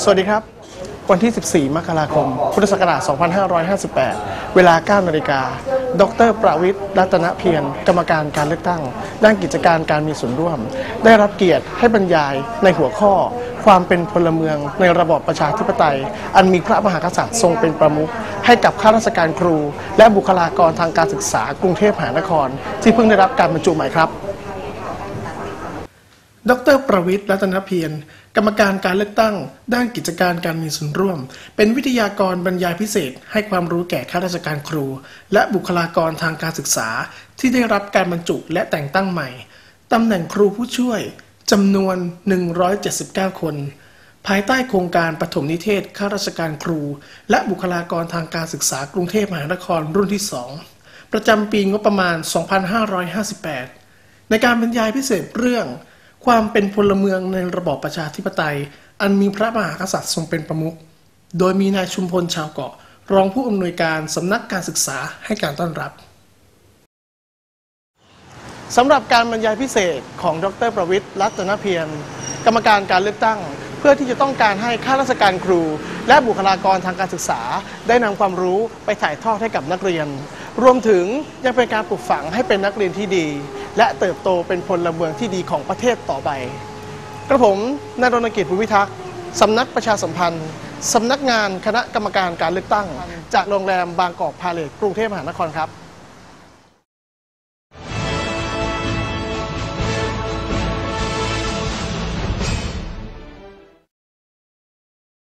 สวัสดีครับ วันที่ 14 มกราคม พุทธศักราช 2558 เวลา 9 นาฬิกา ดร ประวิทย์รัตนเพียร กรรมการการเลือกตั้ง ด้านกิจการการมีส่วนร่วม ได้รับเกียรติให้บรรยายในหัวข้อ ความเป็นพลเมืองในระบอบประชาธิปไตย อันมีพระมหากษัตริย์ทรงเป็นประมุข ให้กับข้าราชการครู และบุคลากรทางการศึกษากรุงเทพมหานคร ที่เพิ่งได้รับการบรรจุใหม่ครับ ดร ประวิทย์รัตนเพียร กรรมการการเลือกตั้ง ด้านกิจการการมีส่วนร่วม เป็นวิทยากรบรรยายพิเศษ ให้ความรู้แก่ข้าราชการครู และบุคลากรทางการศึกษา ที่ได้รับการบรรจุและแต่งตั้งใหม่ ตำแหน่งครูผู้ช่วยจำนวน 179 คน ภายใต้โครงการปฐมนิเทศข้าราชการครู และบุคลากรทางการศึกษากรุงเทพมหานครรุ่นที่ 2 ประจำปีงบประมาณ 2558 ในการบรรยายพิเศษเรื่อง ความเป็นพลเมืองในระบอบประชาธิปไตย อันมีพระมหากษัตริย์ทรงเป็นประมุข โดยมีนายชุมพลชาวเกาะ รองผู้อำนวยการสำนักการศึกษาให้การต้อนรับสำหรับการบรรยายพิเศษของดรประวิทย์รัตนเพียรกรรมการการเลือกตั้ง เพื่อที่จะต้องการให้ข้าราชการครู และบุคลากรทางการศึกษา ได้นำความรู้ไปถ่ายทอดให้กับนักเรียน รวมถึงยังเป็นการปลูกฝังให้เป็นนักเรียนที่ดี และเติบโตเป็นพลเมืองที่ดีของประเทศต่อไป กระผมนายรณกิจภูมิทักษ์สำนักประชาสัมพันธ์สำนักงานคณะกรรมการการเลือกตั้ง จากโรงแรมบางกอกพาเลทกรุงเทพมหานครครับ